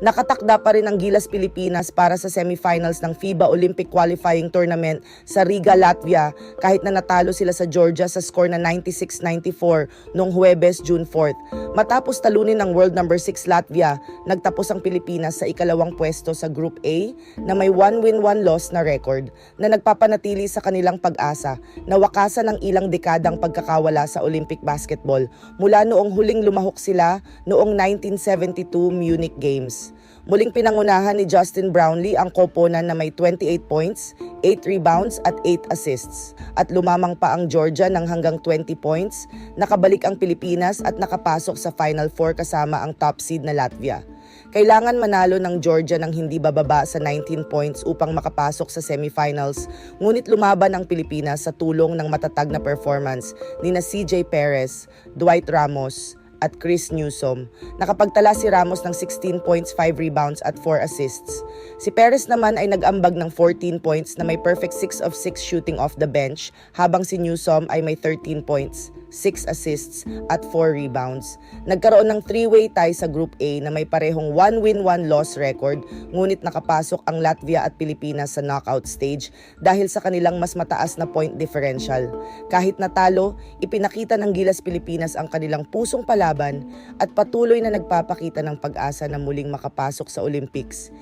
Nakatakda pa rin ang Gilas Pilipinas para sa semifinals ng FIBA Olympic Qualifying Tournament sa Riga, Latvia kahit na natalo sila sa Georgia sa score na 96-94 noong Huwebes, June 4th. Matapos talunin ng world number 6 Latvia, nagtapos ang Pilipinas sa ikalawang pwesto sa Group A na may 1 win 1 loss na record na nagpapanatili sa kanilang pag-asa na wakasan ng ilang dekadang pagkakawala sa Olympic basketball mula noong huling lumahok sila noong 1972 Munich Games. Muling pinangunahan ni Justin Brownlee ang koponan na may 28 points, 8 rebounds at 8 assists. At lumamang pa ang Georgia ng hanggang 20 points, nakabalik ang Pilipinas at nakapasok sa Final Four kasama ang top seed na Latvia. Kailangan manalo ng Georgia ng hindi bababa sa 19 points upang makapasok sa semifinals, ngunit lumaban ang Pilipinas sa tulong ng matatag na performance ni na CJ Perez, Dwight Ramos, at Chris Newsom. Nakapagtala si Ramos ng 16 points, 5 rebounds at 4 assists. Si Perez naman ay nag-ambag ng 14 points na may perfect 6 of 6 shooting off the bench, habang si Newsom ay may 13 points, 6 assists at 4 rebounds. Nagkaroon ng 3-way tie sa Group A na may parehong 1 win 1 loss record, ngunit nakapasok ang Latvia at Pilipinas sa knockout stage dahil sa kanilang mas mataas na point differential. Kahit natalo, ipinakita ng Gilas Pilipinas ang kanilang pusong palaban at patuloy na nagpapakita ng pag-asa na muling makapasok sa Olympics.